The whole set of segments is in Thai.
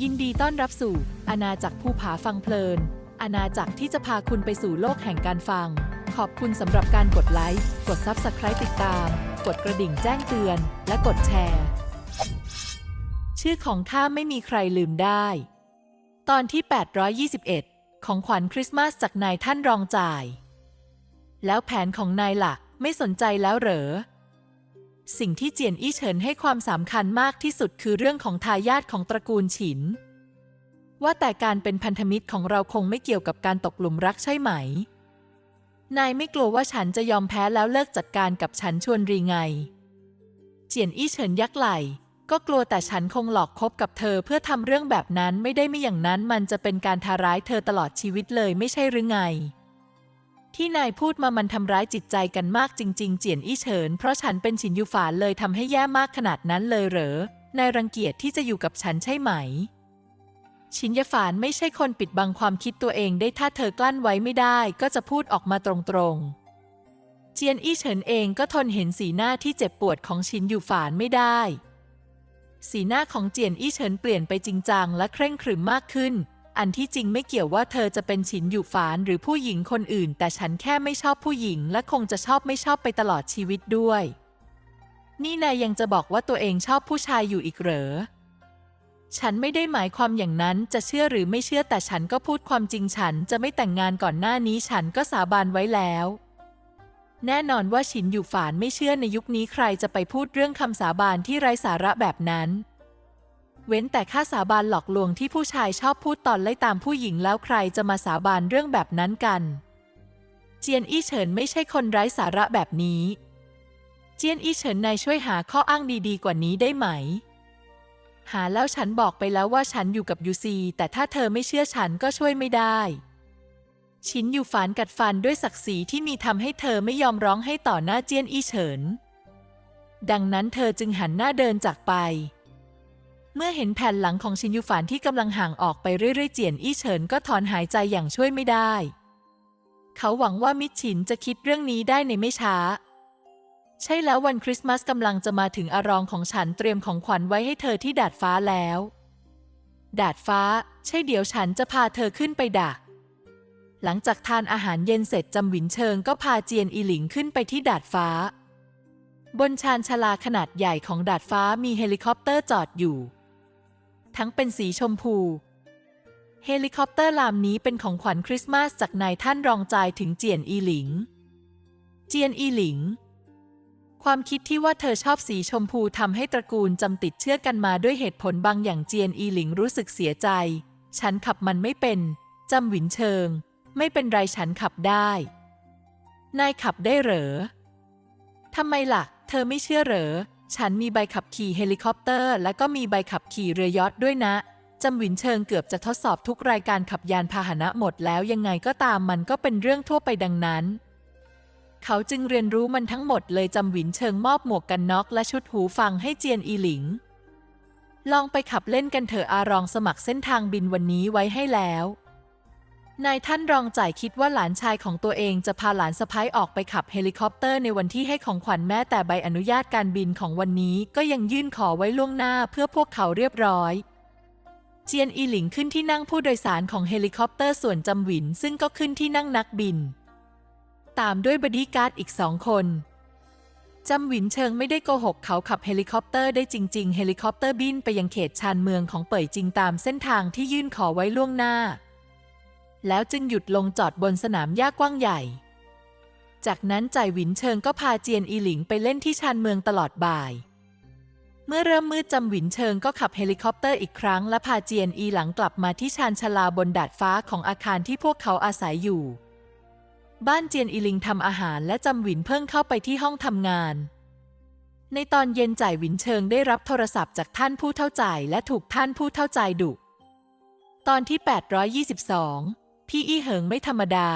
ยินดีต้อนรับสู่อาณาจักรภูผาฟังเพลิน อาณาจักรที่จะพาคุณไปสู่โลกแห่งการฟัง ขอบคุณสำหรับการกดไลค์ กด Subscribe ติดตาม กดกระดิ่งแจ้งเตือน และกดแชร์ ชื่อของข้าไม่มีใครลืมได้ ตอนที่ 821 ของขวัญคริสต์มาสจากนายท่านรองจ่าย แล้วแผนของนายหล่ะไม่สนใจแล้วเหรอ สิ่งที่เจียนอี้เฉินให้ความสำคัญมากที่สุดคือเรื่องของทายาทของตระกูลฉิน ว่าแต่การเป็นพันธมิตรของเราคงไม่เกี่ยวกับการตกหลุมรักใช่ไหม นายไม่กลัวว่าฉันจะยอมแพ้แล้วเลิกจัดการกับฉันชวนรีไง เจียนอี้เฉินยักไหล่ก็กลัวแต่ฉันคงหลอกคบกับเธอเพื่อทำเรื่องแบบนั้นไม่ได้ไม่อย่างนั้นมันจะเป็นการทาร้ายเธอตลอดชีวิตเลยไม่ใช่หรือไง ที่นายพูดมามันทำร้ายจิตใจกันมากจริง ๆ เจียนอี้เฉิน เพราะฉันเป็นฉินยูฝานเลยทำให้แย่มากขนาดนั้นเลยเหรอนายรังเกียจที่จะอยู่กับฉันใช่ไหม ชินยฝานไม่ใช่คนปิดบังความคิดตัวเองได้ถ้าเธอกลั้นไว้ไม่ได้ก็จะพูดออกมาตรงๆ เจียนอี้เฉินเองก็ทนเห็นสีหน้าที่เจ็บปวดของชินยูฝานไม่ได้ สีหน้าของเจียนอี้เฉินเปลี่ยนไปจริงจังและเคร่งขรึมมากขึ้น อันที่จริงไม่เกี่ยวว่าเธอจะเป็นฉินอยู่ฝานหรือผู้หญิงคนอื่น แต่ฉันแค่ไม่ชอบผู้หญิง และคงจะชอบไม่ชอบไปตลอดชีวิตด้วย นี่นายยังจะบอกว่าตัวเองชอบผู้ชายอยู่อีกเหรอ ฉันไม่ได้หมายความอย่างนั้นจะเชื่อหรือไม่เชื่อแต่ฉันก็พูดความจริงฉันจะไม่แต่งงานก่อนหน้านี้ฉันก็สาบานไว้แล้ว แน่นอนว่าฉินอยู่ฝานไม่เชื่อในยุคนี้ใครจะไปพูดเรื่องคำสาบานที่ไร้สาระแบบนั้น เว้นแต่ค่าสาบานหลอกลวงที่ผู้ชายชอบพูดตอนไล่ตามผู้หญิงแล้วใครจะมาสาบานเรื่องแบบนั้นกัน เจียนอี้เฉินไม่ใช่คนไร้สาระแบบนี้ เจียนอี้เฉินนายช่วยหาข้ออ้างดีๆกว่านี้ได้ไหม หาแล้วฉันบอกไปแล้วว่าฉันอยู่กับยูซีแต่ถ้าเธอไม่เชื่อฉันก็ช่วยไม่ได้ ชินอยู่ฝานกัดฟันด้วยศักดิ์ศรีที่มีทำให้เธอไม่ยอมร้องให้ต่อหน้าเจียนอี้เฉิน ดังนั้นเธอจึงหันหน้าเดินจากไป เมื่อเห็นแผ่นหลังของชินยูฝานที่กำลังห่างออกไปเรื่อยๆ เจียนอี้เฉินก็ถอนหายใจอย่างช่วยไม่ได้ เขาหวังว่ามิดฉินจะคิดเรื่องนี้ได้ในไม่ช้า ใช่แล้ววันคริสต์มาสกำลังจะมาถึงอารองของฉันเตรียมของขวัญไว้ให้เธอที่ดาดฟ้าแล้ว ดาดฟ้า ใช่เดี๋ยวฉันจะพาเธอขึ้นไปดัก หลังจากทานอาหารเย็นเสร็จจำหวินเชิงก็พาเจียนอีหลิงขึ้นไปที่ดาดฟ้า บนชานชาลาขนาดใหญ่ของดาดฟ้ามีเฮลิคอปเตอร์จอดอยู่ ทั้งเป็นสีชมพู เฮลิคอปเตอร์ลำนี้เป็นของขวัญคริสต์มาสจากนายท่านรองจายถึงเจียนอีหลิง เจียนอีหลิง ความคิดที่ว่าเธอชอบสีชมพูทำให้ตระกูลจำติดเชื่อกันมาด้วยเหตุผลบางอย่างเจียนอีหลิงรู้สึกเสียใจ ฉันขับมันไม่เป็นจำหวินเชิง ไม่เป็นไรฉันขับได้ นายขับได้เหรอทำไมล่ะ เธอไม่เชื่อเหรอ ฉันมีใบขับขี่เฮลิคอปเตอร์ และก็มีใบขับขี่เรือยอทด้วยนะจำหวินเชิงเกือบจะทดสอบทุกรายการขับยานพาหนะหมดแล้วยังไงก็ตามมันก็เป็นเรื่องทั่วไปดังนั้น เขาจึงเรียนรู้มันทั้งหมดเลยจำหวินเชิงมอบหมวกกันน็อกและชุดหูฟังให้เจียนอีหลิง ลองไปขับเล่นกันเถอะอารองสมัครเส้นทางบินวันนี้ไว้ให้แล้ว นายท่านรองจ่ายคิดว่าหลานชายของตัวเองจะพาหลานสะพ้ายออกไปขับเฮลิคอปเตอร์ในวันที่ให้ของขวัญแม้แต่ใบอนุญาตการบินของวันนี้ก็ยังยื่นขอไว้ล่วงหน้าเพื่อพวกเขาเรียบร้อย เจียนอีหลิงขึ้นที่นั่งผู้โดยสารของเฮลิคอปเตอร์ส่วนจำหวินซึ่งก็ขึ้นที่นั่งนักบิน ตามด้วยบดีการ์ดอีกสองคนจำหวินเชิงไม่ได้โกหกเขาขับเฮลิคอปเตอร์ได้จริง ๆ เฮลิคอปเตอร์บินไปยังเขตชานเมืองของเป่ยจริงตามเส้นทางที่ยื่นขอไว้ล่วงหน้า แล้วจึงหยุดลงจอดบนสนามหญ้ากว้างใหญ่ จากนั้นจ่ายหวินเชิงก็พาเจียนอีหลิงไปเล่นที่ชานเมืองตลอดบ่าย เมื่อเริ่มมืดจำหวินเชิงก็ขับเฮลิคอปเตอร์อีกครั้งและพาเจียนอีหลังกลับมาที่ชานชลาบนดาดฟ้าของอาคารที่พวกเขาอาศัยอยู่ บ้านเจียนอีหลิงทำอาหารและจำหวินเพิ่งเข้าไปที่ห้องทำงานในตอนเย็นจ่ายหวินเชิงได้รับโทรศัพท์จากท่านผู้เท่าจ่ายและถูกท่านผู้เท่าจ่ายดุ ตอนที่ 822 พี่อี้เหิงไม่ธรรมดา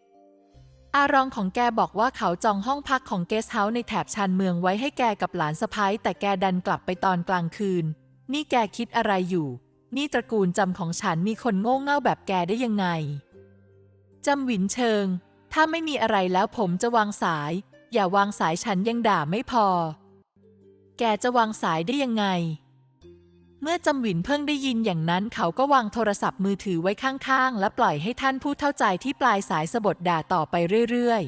1. อารองของแกบอกว่าเขาจองห้องพักของเกสต์เฮาส์ในแถบชานเมืองไว้ให้แกกับหลานสะพ้ายแต่แกดันกลับไปตอนกลางคืน นี่แกคิดอะไรอยู่ นี่ตระกูลจำของฉันมีคนโง่เง่าแบบแกได้ยังไงจำหวินเชิง ถ้าไม่มีอะไรแล้วผมจะวางสาย อย่าวางสายฉันยังด่าไม่พอ แกจะวางสายได้ยังไง เมื่อจำหวินเพิ่งได้ยินอย่างนั้นเขาก็วางโทรศัพท์มือถือไว้ข้างๆ และปล่อยให้ท่านผู้เท่าใจที่ปลายสายสะบดด่าต่อไปเรื่อย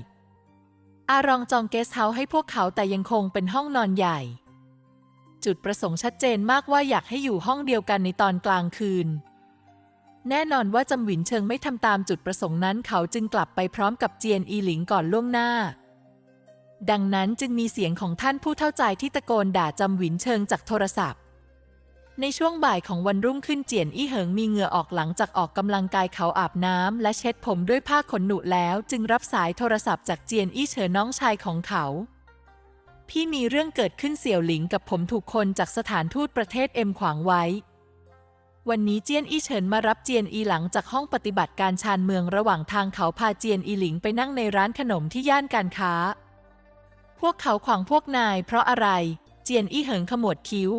ๆ อารองจองเกสเฮาส์ให้พวกเขาแต่ยังคงเป็นห้องนอนใหญ่ จุดประสงค์ชัดเจนมากว่าอยากให้อยู่ห้องเดียวกันในตอนกลางคืน แน่นอนว่าจำหวินเชิงไม่ทำตามจุดประสงค์นั้นเขาจึงกลับไปพร้อมกับเจียนอีหลิงก่อนล่วงหน้าดังนั้นจึงมีเสียงของท่านผู้เท่าใจที่ตะโกนด่าจำหวินเชิงจากโทรศัพท์ ในช่วงบ่ายของวันรุ่งขึ้นเจียนอี้เหิงมีเหงื่อออกหลังจากออกกำลังกายเขาอาบน้ำและเช็ดผมด้วยผ้าขนหนูแล้วจึงรับสายโทรศัพท์จากเจียนอี้เฉินน้องชายของเขา พี่มีเรื่องเกิดขึ้นเสี่ยวหลิงกับผมถูกคนจากสถานทูตประเทศเอ็มขวางไว้ วันนี้เจียนอี้เฉินมารับเจียนอีหลังจากห้องปฏิบัติการชานเมืองระหว่างทางเขาพาเจียนอีหลิงไปนั่งในร้านขนมที่ย่านการค้า พวกเขาขวางพวกนายเพราะอะไร เจียนอี้เหิงขมวดคิ้ว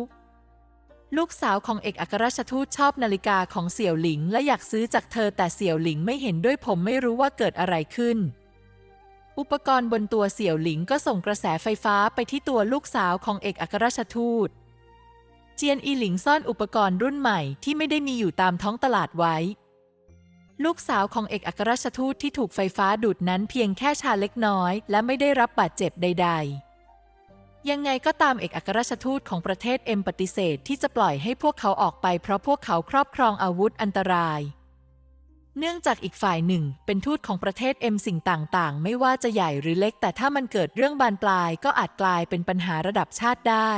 ลูกสาวของเอกอัครราชทูตชอบนาฬิกาของเสี่ยวหลิง และอยากซื้อจากเธอแต่เสี่ยวหลิงไม่เห็นด้วยผมไม่รู้ว่าเกิดอะไรขึ้น อุปกรณ์บนตัวเสี่ยวหลิงก็ส่งกระแสไฟฟ้าไปที่ตัวลูกสาวของเอกอัครราชทูต เจียนอีหลิงซ่อนอุปกรณ์รุ่นใหม่ที่ไม่ได้มีอยู่ตามท้องตลาดไว้ ลูกสาวของเอกอัครราชทูตที่ถูกไฟฟ้าดูดนั้นเพียงแค่ชาเล็กน้อย และไม่ได้รับบาดเจ็บใด ๆ ยังไงก็ตามเอกอัครราชทูตของประเทศเอ็มปฏิเสธที่จะปล่อยให้พวกเขาออกไปเพราะพวกเขาครอบครองอาวุธอันตราย เนื่องจากอีกฝ่ายหนึ่ง เป็นทูตของประเทศเอ็มสิ่งต่างๆ ไม่ว่าจะใหญ่หรือเล็ก แต่ถ้ามันเกิดเรื่องบานปลายก็อาจกลายเป็นปัญหาระดับชาติได้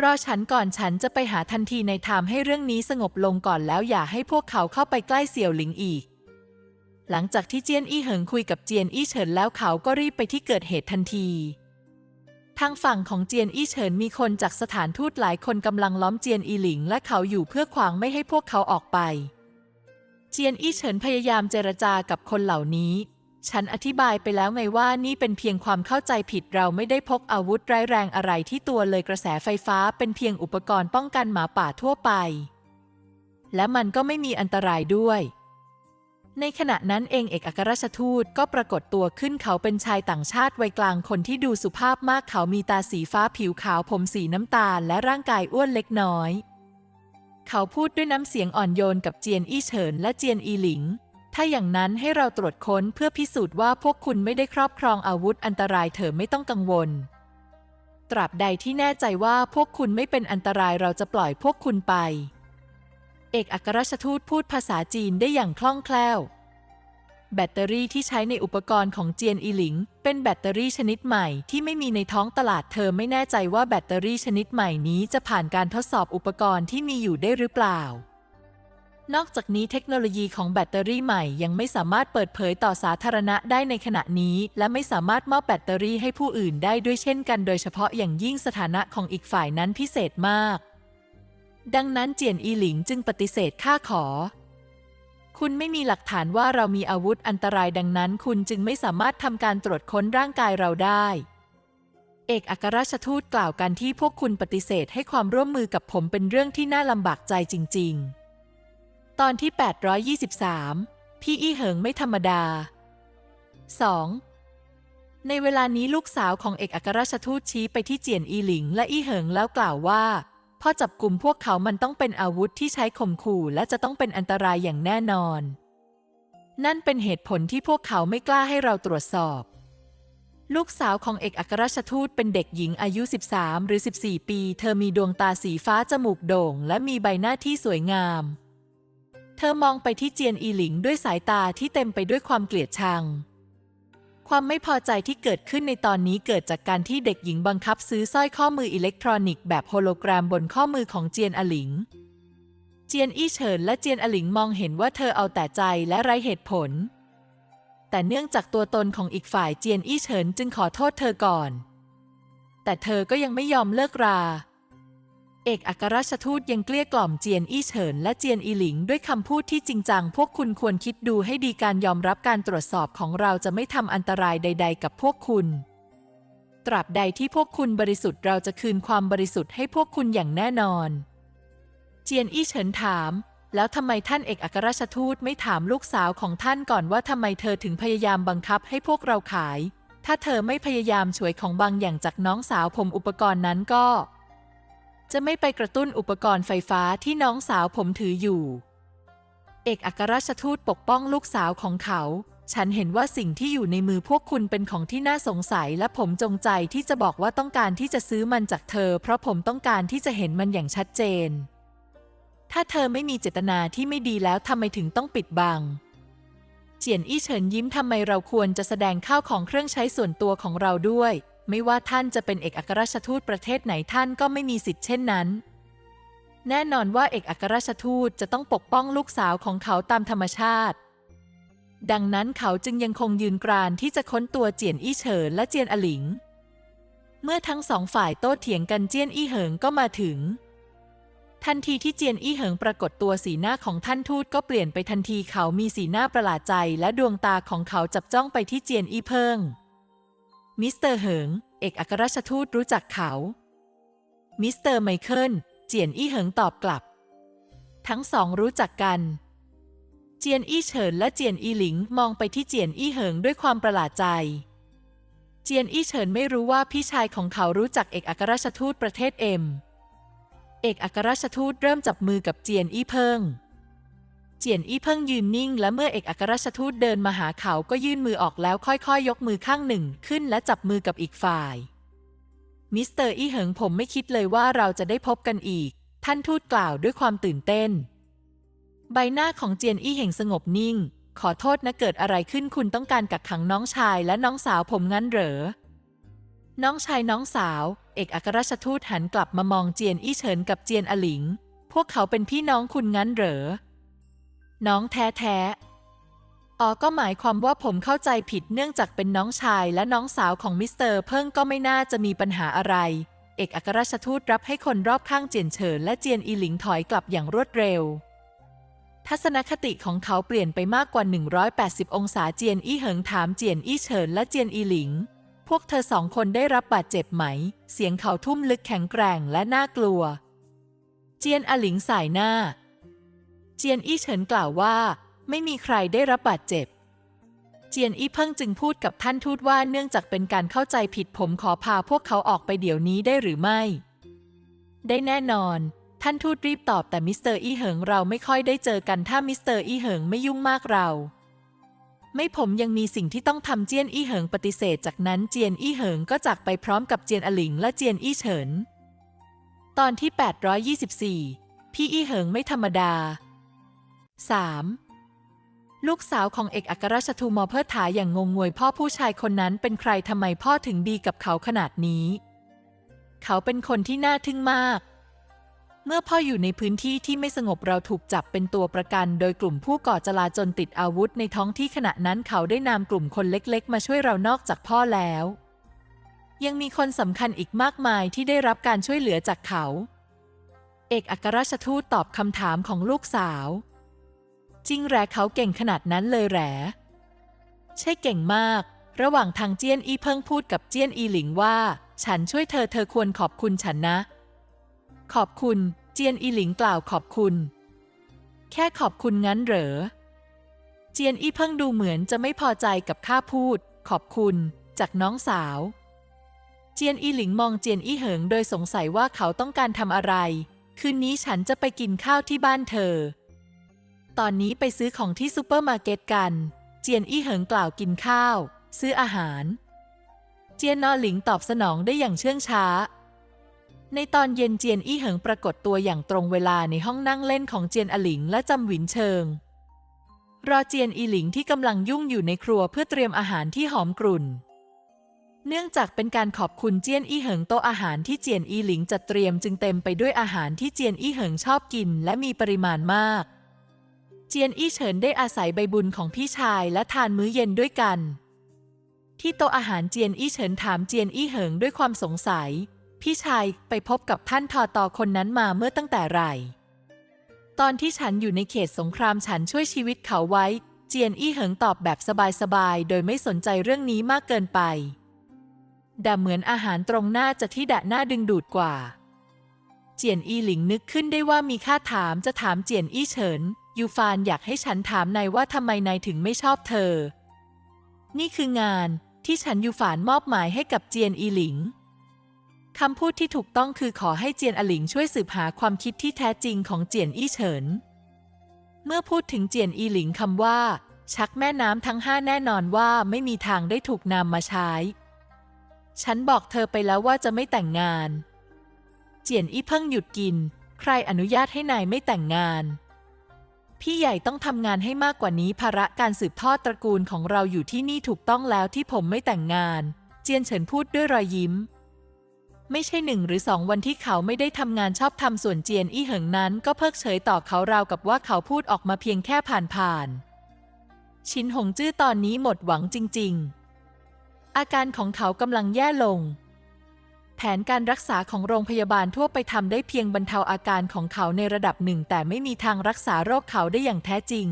รอฉันก่อนฉันจะไปหาทันทีในไทม์ให้เรื่องนี้สงบลงก่อนแล้วอย่าให้พวกเขาเข้าไปใกล้เสี่ยวหลิงอีกหลังจากที่เจียนอี้เหิงคุยกับเจียนอี้เฉินแล้วเขาก็รีบไปที่เกิดเหตุทันที ทางฝั่งของเจียนอี้เฉินมีคนจากสถานทูตหลายคนกำลังล้อมเจียนอีหลิงและเขาอยู่เพื่อขวางไม่ให้พวกเขาออกไป เจียนอี้เฉินพยายามเจรจากับคนเหล่านี้ ฉันอธิบายไปแล้วไงว่านี่เป็นเพียงความเข้าใจผิดเราไม่ได้พกอาวุธร้ายแรงอะไรที่ตัวเลยกระแสไฟฟ้าเป็นเพียงอุปกรณ์ป้องกันหมาป่าทั่วไป และมันก็ไม่มีอันตรายด้วย ในขณะนั้นเองเอกอัครราชทูตก็ปรากฏตัวขึ้นเขาเป็นชายต่างชาติวัยกลางคนที่ดูสุภาพมากเขามีตาสีฟ้าผิวขาวผมสีน้ำตาลและร่างกายอ้วนเล็กน้อย เขาพูดด้วยน้ำเสียงอ่อนโยนกับเจียนอี้เฉินและเจียนอีหลิง ถ้าอย่างนั้นให้เราตรวจค้นเพื่อพิสูจน์ว่าพวกคุณไม่ได้ครอบครองอาวุธอันตรายเถอไม่ต้องกังวล ตราบใดที่แน่ใจว่าพวกคุณไม่เป็นอันตรายเราจะปล่อยพวกคุณไป เอกอัครราชทูตพูดภาษาจีนได้อย่างคล่องแคล่ว แบตเตอรี่ที่ใช้ในอุปกรณ์ของเจียนอีหลิง เป็นแบตเตอรี่ชนิดใหม่ที่ไม่มีในท้องตลาดเธอไม่แน่ใจว่าแบตเตอรี่ชนิดใหม่นี้จะผ่านการทดสอบอุปกรณ์ที่มีอยู่ได้หรือเปล่า นอกจากนี้เทคโนโลยีของแบตเตอรี่ใหม่ยังไม่สามารถเปิดเผยต่อสาธารณะได้ในขณะนี้ และไม่สามารถมอบแบตเตอรี่ให้ผู้อื่นได้ด้วยเช่นกัน โดยเฉพาะอย่างยิ่งสถานะของอีกฝ่ายนั้นพิเศษมาก ดังนั้นเจียนอีหลิงจึงปฏิเสธค่าขอ คุณไม่มีหลักฐานว่าเรามีอาวุธอันตรายดังนั้น คุณจึงไม่สามารถทำการตรวจค้นร่างกายเราได้ เอกอัครราชทูตกล่าวกันที่พวกคุณปฏิเสธให้ความร่วมมือกับผมเป็นเรื่องที่น่าลำบากใจจริง ๆ ตอนที่ 823 พี่อี้เหิงไม่ธรรมดา 2. ในเวลานี้ลูกสาวของเอกอัครราชทูตชี้ไปที่เจียนอีหลิงและอี้เหิงแล้วกล่าวว่า พอจับกลุ่มพวกเขามันต้องเป็นอาวุธที่ใช้ข่มขู่และจะต้องเป็นอันตรายอย่างแน่นอน นั่นเป็นเหตุผลที่พวกเขาไม่กล้าให้เราตรวจสอบ ลูกสาวของเอกอัครราชทูตเป็นเด็กหญิงอายุ 13 หรือ 14 ปี เธอมีดวงตาสีฟ้าจมูกโด่ง และมีใบหน้าที่สวยงาม เธอมองไปที่เจียนอีหลิงด้วยสายตาที่เต็มไปด้วยความเกลียดชัง ความไม่พอใจที่เกิดขึ้นในตอนนี้เกิดจากการที่เด็กหญิงบังคับซื้อสร้อยข้อมืออิเล็กทรอนิกส์แบบโฮโลแกรมบนข้อมือของเจียนอหลิง เจียนอี้เฉินและเจียนอหลิงมองเห็นว่าเธอเอาแต่ใจและไร้เหตุผล แต่เนื่องจากตัวตนของอีกฝ่ายเจียนอี้เฉินจึงขอโทษเธอก่อน แต่เธอก็ยังไม่ยอมเลิกรา เอกอัครราชทูตยังเกลี้ยกล่อมเจียนอี้เฉินและเจียนอีหลิงด้วยคำพูดที่จริงจัง พวกคุณควรคิดดูให้ดีการยอมรับการตรวจสอบของเราจะไม่ทำอันตรายใด ๆ กับพวกคุณ ตราบใดที่พวกคุณบริสุทธิ์เราจะคืนความบริสุทธิ์ให้พวกคุณอย่างแน่นอน เจียนอี้เฉินถาม แล้วทำไมท่านเอกอัครราชทูตไม่ถามลูกสาวของท่านก่อนว่าทำไมเธอถึงพยายามบังคับให้พวกเราขาย ถ้าเธอไม่พยายามฉวยของบางอย่างจากน้องสาวผมอุปกรณ์นั้นก็ จะไม่ไปกระตุ้นอุปกรณ์ไฟฟ้าที่น้องสาวผมถืออยู่ เอกอัครราชทูตปกป้องลูกสาวของเขา ฉันเห็นว่าสิ่งที่อยู่ในมือพวกคุณเป็นของที่น่าสงสัยและผมจงใจที่จะบอกว่าต้องการที่จะซื้อมันจากเธอ เพราะผมต้องการที่จะเห็นมันอย่างชัดเจน ถ้าเธอไม่มีเจตนาที่ไม่ดีแล้วทำไมถึงต้องปิดบัง เจียนอี้เฉินยิ้มทำไมเราควรจะแสดงข้าวของเครื่องใช้ส่วนตัวของเราด้วย ไม่ว่าท่านจะเป็นเอกอัครราชทูตประเทศไหนท่านก็ไม่มีสิทธิ์เช่นนั้น แน่นอนว่าเอกอัครราชทูตจะต้องปกป้องลูกสาวของเขาตามธรรมชาติ ดังนั้นเขาจึงยังคงยืนกรานที่จะค้นตัวเจียนอี้เฉินและเจียนอหลิง เมื่อทั้งสองฝ่ายโต้เถียงกันเจียนอี้เหิงก็มาถึง ทันทีที่เจียนอี้เหิงปรากฏตัวสีหน้าของท่านทูตก็เปลี่ยนไปทันทีเขามีสีหน้าประหลาดใจและดวงตาของเขาจับจ้องไปที่เจียนอี้เพิง มิสเตอร์เหิง เอกอัครราชทูตรู้จักเขา มิสเตอร์ไมเคิล เจียนอี้เหิงตอบกลับ ทั้งสองรู้จักกัน เจียนอี้เฉินและเจียนอี้หลิงมองไปที่เจียนอี้เหิงด้วยความประหลาดใจ เจียนอี้เฉินไม่รู้ว่าพี่ชายของเขารู้จักเอกอัครราชทูตประเทศเอ็ม เอกอัครราชทูตเริ่มจับมือกับเจียนอี้เพิง เจียนอี้เพิ่งยืนนิ่ง และเมื่อเอกอัครราชทูตเดินมาหาเขาก็ยื่นมือออกแล้วค่อยๆ ยกมือข้างหนึ่งขึ้นและจับมือกับอีกฝ่าย มิสเตอร์อี้เหิงผมไม่คิดเลยว่าเราจะได้พบกันอีก ท่านทูตกล่าวด้วยความตื่นเต้น ใบหน้าของเจียนอี้เหงสงบนิ่ง ขอโทษนะเกิดอะไรขึ้นคุณต้องการกักขังน้องชายและน้องสาวผมงั้นเหรอ น้องชายน้องสาว เอกอัครราชทูตหันกลับมามองเจียนอี้เฉินกับเจียนอหลิง พวกเขาเป็นพี่น้องคุณงั้นเหรอ น้องแท้แท้ๆอ๋อก็หมายความว่าผมเข้าใจผิดเนื่องจากเป็นน้องชายและน้องสาวของมิสเตอร์เพิ่งก็ไม่น่าจะมีปัญหาอะไร เอกอัครราชทูตรับให้คนรอบข้างเจียนเฉินและเจียนอีหลิงถอยกลับอย่างรวดเร็ว ทัศนคติของเขาเปลี่ยนไปมากกว่า 180 องศาเจียนอี้เหิงถามเจียนอี้เฉินและเจียนอีหลิง พวกเธอสองคนได้รับบาดเจ็บไหม เสียงเขาทุ่มลึกแข็งแกร่งและน่ากลัว เจียนอหลิงสายหน้า เจียนอี้เฉินกล่าวว่า ไม่มีใครได้รับบาดเจ็บ เจียนอี้เพิ่งจึงพูดกับท่านทูตว่าเนื่องจากเป็นการเข้าใจผิดผมขอพาพวกเขาออกไปเดี๋ยวนี้ได้หรือไม่ ได้แน่นอน ท่านทูตรีบตอบแต่มิสเตอร์อี้เหิงเราไม่ค่อยได้เจอกันถ้ามิสเตอร์อี้เหิงไม่ยุ่งมากเรา ไม่ผมยังมีสิ่งที่ต้องทำเจียนอี้เหิงปฏิเสธจากนั้นเจียนอี้เหิงก็จากไปพร้อมกับเจียนอหลิงและเจียนอี้เฉิน ตอนที่ 824 พี่อี้เหิงไม่ธรรมดา 3. ลูกสาวของเอกอัครราชทูตมอเพิดถาอย่างงงงวยพ่อผู้ชายคนนั้นเป็นใครทำไมพ่อถึงดีกับเขาขนาดนี้ เขาเป็นคนที่น่าทึ่งมาก เมื่อพ่ออยู่ในพื้นที่ที่ไม่สงบเราถูกจับเป็นตัวประกัน โดยกลุ่มผู้ก่อจลาจลติดอาวุธในท้องที่ขณะนั้นเขาได้นำกลุ่มคนเล็กๆ มาช่วยเรานอกจากพ่อแล้ว ยังมีคนสำคัญอีกมากมายที่ได้รับการช่วยเหลือจากเขา เอกอัครราชทูตตอบคำถามของลูกสาว จริงแหรเขาเก่งขนาดนั้นเลยแหร ใช่เก่งมาก ระหว่างทางเจี้ยนอีเพิ่งพูดกับเจี้ยนอีหลิงว่า ฉันช่วยเธอเธอควรขอบคุณฉันนะ ขอบคุณ เจียนอีหลิงกล่าวขอบคุณ แค่ขอบคุณงั้นเหรอ เจียนอีเพิ่งดูเหมือนจะไม่พอใจกับข้าพูด ขอบคุณ จากน้องสาว เจียนอีหลิงมองเจียนอีเหิงโดยสงสัยว่าเขาต้องการทำอะไร คืนนี้ฉันจะไปกินข้าวที่บ้านเธอ ตอนนี้ไปซื้อของที่ซูเปอร์มาร์เก็ตกัน เจียนอี้เหิงกล่าวกินข้าว ซื้ออาหาร เจียนนอหลิงตอบสนองได้อย่างเชื่องช้า ในตอนเย็นเจียนอี้เหิงปรากฏตัวอย่างตรงเวลาในห้องนั่งเล่นของเจียนอหลิงและจำหวินเชิง รอเจียนอีหลิงที่กำลังยุ่งอยู่ในครัวเพื่อเตรียมอาหารที่หอมกรุ่น เนื่องจากเป็นการขอบคุณเจียนอี้เหิงโต๊ะอาหารที่เจียนอีหลิงจัดเตรียมจึงเต็มไปด้วยอาหารที่เจียนอี้เหิงชอบกิน และมีปริมาณมาก เจียนอี้เฉินได้อาศัยใบบุญของพี่ชายและทานมื้อเย็นด้วยกัน ที่โต๊ะอาหารเจียนอี้เฉินถามเจียนอี้เหิงด้วยความสงสัย พี่ชายไปพบกับท่านทอตอคนนั้นมาเมื่อตั้งแต่ไหร่ตอนที่ฉันอยู่ในเขตสงครามฉันช่วยชีวิตเขาไว้ เจียนอี้เหิงตอบแบบสบายๆโดยไม่สนใจเรื่องนี้มากเกินไปด่าเหมือนอาหารตรงหน้าจะที่ดะหน้าดึงดูดกว่า เจียนอี้หลิงนึกขึ้นได้ว่ามีค่าถามจะถามเจียนอี้เฉิน ยูฟานอยากให้ฉันถามนายว่าทำไมนายถึงไม่ชอบเธอ นี่คืองานที่ฉันยูฟานมอบหมายให้กับเจียนอีหลิง คำพูดที่ถูกต้องคือขอให้เจียนอหลิงช่วยสืบหาความคิดที่แท้จริงของเจียนอี้เฉิน เมื่อพูดถึงเจียนอีหลิงคำว่า ชักแม่น้ำทั้งห้าแน่นอนว่าไม่มีทางได้ถูกนำมาใช้ ฉันบอกเธอไปแล้วว่าจะไม่แต่งงาน เจียนอี้เพิ่งหยุดกิน ใครอนุญาตให้นายไม่แต่งงาน พี่ใหญ่ต้องทำงานให้มากกว่านี้ภาระการสืบทอดตระกูลของเราอยู่ที่นี่ถูกต้องแล้วที่ผมไม่แต่งงาน เจียนเฉินพูดด้วยรอยยิ้ม ไม่ใช่หนึ่งหรือสองวันที่เขาไม่ได้ทำงานชอบทำส่วนเจียนอี้เหิงนั้นก็เพิกเฉยต่อเขาราวกับว่าเขาพูดออกมาเพียงแค่ผ่านๆชินหงจื้อตอนนี้หมดหวังจริง ๆ อาการของเขากำลังแย่ลง แผนการรักษาของโรงพยาบาลทั่วไปทำได้เพียงบรรเทาอาการของเขาในระดับหนึ่ง แต่ไม่มีทางรักษาโรคเขาได้อย่างแท้จริง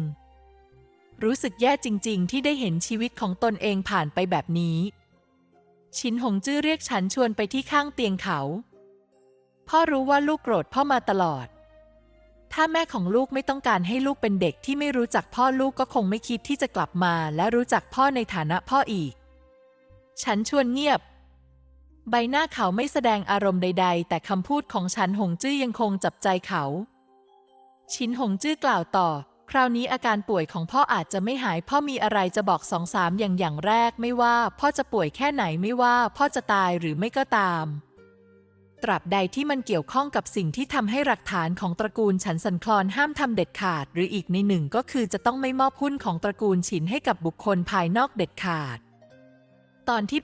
รู้สึกแย่จริง ๆ ที่ได้เห็นชีวิตของตนเองผ่านไปแบบนี้ ชินหงจื้อเรียกฉันชวนไปที่ข้างเตียงเขา พ่อรู้ว่าลูกโกรธพ่อมาตลอด ถ้าแม่ของลูกไม่ต้องการให้ลูกเป็นเด็กที่ไม่รู้จักพ่อลูกก็คงไม่คิดที่จะกลับมา และรู้จักพ่อในฐานะพ่ออีก ฉันชวนเงียบ ใบหน้าเขาไม่แสดงอารมณ์ใด ๆ แต่คำพูดของฉันหงจื้อยังคงจับใจเขา ชินหงจื้อกล่าวต่อ คราวนี้อาการป่วยของพ่ออาจจะไม่หาย พ่อมีอะไรจะบอกสองสามอย่างอย่างแรกไม่ว่า พ่อจะป่วยแค่ไหนไม่ว่า พ่อจะตายหรือไม่ก็ตาม ตราบใดที่มันเกี่ยวข้องกับสิ่งที่ทำให้หลักฐานของตระกูลฉันสันคลอนห้ามทำเด็ดขาด หรืออีกในหนึ่งก็คือจะต้องไม่มอบหุ้นของตระกูลฉินให้กับบุคคลภายนอกเด็ดขาด ตอนที่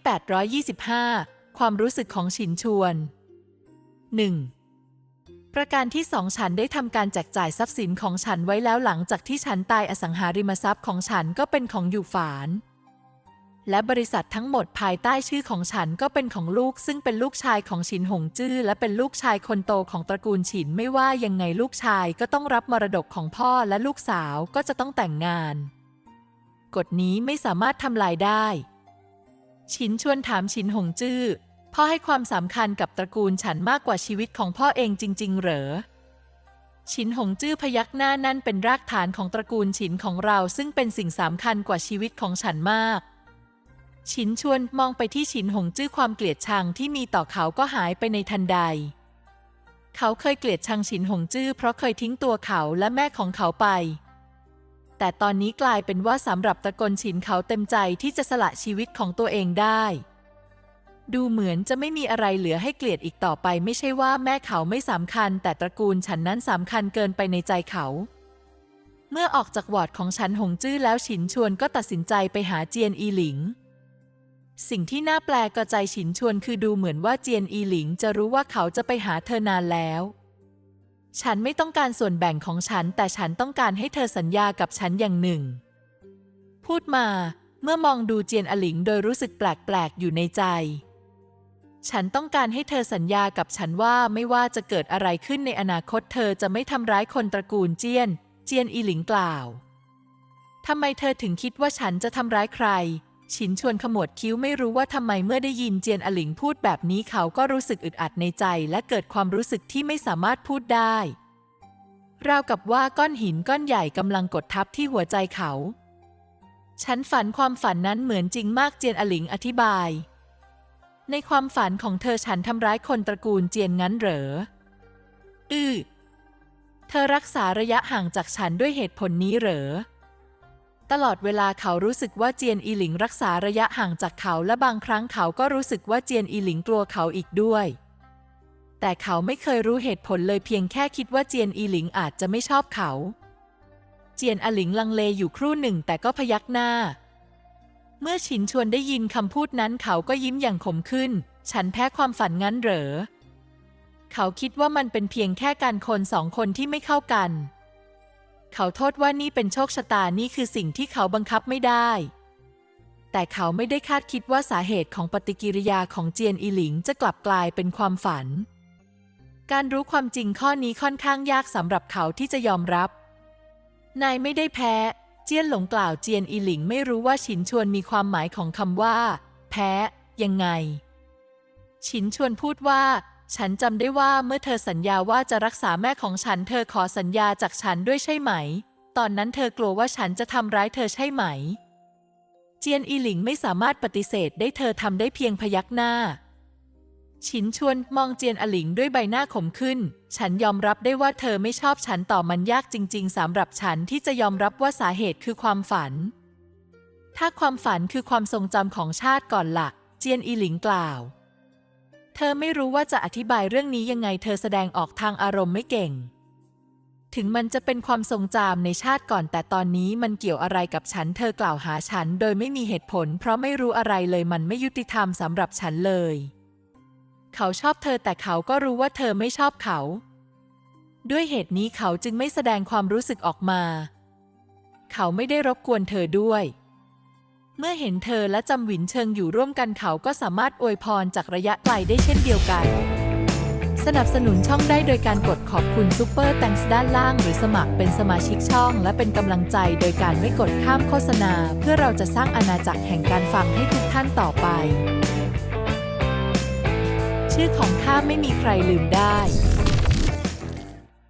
825 ความรู้สึกของฉินชวน 1. ประการที่สองฉันได้ทำการแจกจ่ายทรัพย์สินของฉันไว้แล้วหลังจากที่ฉันตายอสังหาริมทรัพย์ของฉันก็เป็นของอยู่ฝาน และบริษัททั้งหมดภายใต้ชื่อของฉันก็เป็นของลูก ซึ่งเป็นลูกชายของฉินหงจื้อและเป็นลูกชายคนโตของตระกูลฉินไม่ว่ายังไงลูกชายก็ต้องรับมรดกของพ่อและลูกสาวก็จะต้องแต่งงาน กฎนี้ไม่สามารถทำลายได้ ฉินชวนถามฉินหงจื้อพ่อให้ความสำคัญกับตระกูลฉันมากกว่าชีวิตของพ่อเองจริง ๆ เหรอฉินหงจื้อพยักหน้านั่นเป็นรากฐานของตระกูลฉินของเราซึ่งเป็นสิ่งสำคัญกว่าชีวิตของฉันมากฉินชวนมองไปที่ฉินหงจื้อความเกลียดชังที่มีต่อเขาก็หายไปในทันใด เขาเคยเกลียดชังฉินหงจื้อเพราะเคยทิ้งตัวเขาและแม่ของเขาไป แต่ตอนนี้กลายเป็นว่าสำหรับตระกลฉินเขาเต็มใจที่จะสละชีวิตของตัวเองได้ ดูเหมือนจะไม่มีอะไรเหลือให้เกลียดอีกต่อไป ไม่ใช่ว่าแม่เขาไม่สำคัญ แต่ตระกูลฉันนั้นสำคัญเกินไปในใจเขา เมื่อออกจากวอร์ดของฉันหงจื้อแล้วฉินชวนก็ตัดสินใจไปหาเจียนอีหลิงสิ่งที่น่าแปลกใจฉินชวนคือดูเหมือนว่าเจียนอีหลิงจะรู้ว่าเขาจะไปหาเธอนานแล้ว ฉันไม่ต้องการส่วนแบ่งของฉัน แต่ฉันต้องการให้เธอสัญญากับฉันอย่างหนึ่ง พูดมาเมื่อมองดูเจียนอหลิงโดยรู้สึกแปลกๆอยู่ในใจ ฉันต้องการให้เธอสัญญากับฉันว่าไม่ว่าจะเกิดอะไรขึ้นในอนาคตเธอจะไม่ทำร้ายคนตระกูลเจียน เจียนอีหลิงกล่าวทำไมเธอถึงคิดว่าฉันจะทำร้ายใคร ฉินชวนขมวดคิ้วไม่รู้ว่าทำไมเมื่อได้ยินเจียนอหลิงพูดแบบนี้เขาก็รู้สึกอึดอัดในใจและเกิดความรู้สึกที่ไม่สามารถพูดได้ ราวกับว่าก้อนหินก้อนใหญ่กำลังกดทับที่หัวใจเขา ฉันฝันความฝันนั้นเหมือนจริงมากเจียนอหลิงอธิบาย ในความฝันของเธอฉันทำร้ายคนตระกูลเจียนงั้นเหรอ อือเธอรักษาระยะห่างจากฉันด้วยเหตุผลนี้เหรอ ตลอดเวลาเขารู้สึกว่าเจียนอีหลิงรักษาระยะห่างจากเขาและบางครั้งเขาก็รู้สึกว่าเจียนอีหลิงกลัวเขาอีกด้วย แต่เขาไม่เคยรู้เหตุผลเลยเพียงแค่คิดว่าเจียนอีหลิงอาจจะไม่ชอบเขา เจียนอหลิงลังเลอยู่ครู่หนึ่งแต่ก็พยักหน้า เมื่อฉินชวนได้ยินคำพูดนั้นเขาก็ยิ้มอย่างขมขึ้น ฉันแพ้ความฝันงั้นเหรอ เขาคิดว่ามันเป็นเพียงแค่การคนสองคนที่ไม่เข้ากัน เขาโทษว่านี่เป็นโชคชะตานี่คือสิ่งที่เขาบังคับไม่ได้ แต่เขาไม่ได้คาดคิดว่าสาเหตุของปฏิกิริยาของเจียนอีหลิงจะกลับกลายเป็นความฝัน การรู้ความจริงข้อนี้ค่อนข้างยากสำหรับเขาที่จะยอมรับ นายไม่ได้แพ้ เจียนหลงกล่าวเจียนอีหลิงไม่รู้ว่าฉินชวนมีความหมายของคำว่า แพ้ ยังไง ฉินชวนพูดว่า ฉันจำได้ว่าเมื่อเธอสัญญาว่าจะรักษาแม่ของฉัน เธอขอสัญญาจากฉันด้วยใช่ไหม ตอนนั้นเธอกลัวว่าฉันจะทำร้ายเธอใช่ไหม เจียนอีหลิงไม่สามารถปฏิเสธได้เธอทำได้เพียงพยักหน้าฉินชวนมองเจียนอหลิงด้วยใบหน้าขมขึ้น ฉันยอมรับได้ว่าเธอไม่ชอบฉันต่อมันยากจริง ๆสำหรับฉันที่จะยอมรับว่าสาเหตุคือความฝัน ถ้าความฝันคือความทรงจำของชาติก่อนหลัก เจียนอีหลิงกล่าว เธอไม่รู้ว่าจะอธิบายเรื่องนี้ยังไงเธอแสดงออกทางอารมณ์ไม่เก่ง ถึงมันจะเป็นความทรงจำในชาติก่อน แต่ตอนนี้มันเกี่ยวอะไรกับฉัน เธอกล่าวหาฉันโดยไม่มีเหตุผล เพราะไม่รู้อะไรเลยมันไม่ยุติธรรมสำหรับฉันเลย เขาชอบเธอแต่เขาก็รู้ว่าเธอไม่ชอบเขา ด้วยเหตุนี้เขาจึงไม่แสดงความรู้สึกออกมา เขาไม่ได้รบกวนเธอด้วย เมื่อเห็นเธอและจำหวินเชิงอยู่ร่วมกันเขาก็สามารถอวยพรจากระยะไกลได้เช่นเดียวกัน สนับสนุนช่องได้โดยการกดขอบคุณซูเปอร์แตงส์ด้านล่าง หรือสมัครเป็นสมาชิกช่อง และเป็นกำลังใจโดยการไม่กดข้ามโฆษณา เพื่อเราจะสร้างอาณาจักรแห่งการฟังให้ทุกท่านต่อไป ชื่อของข้าไม่มีใครลืมได้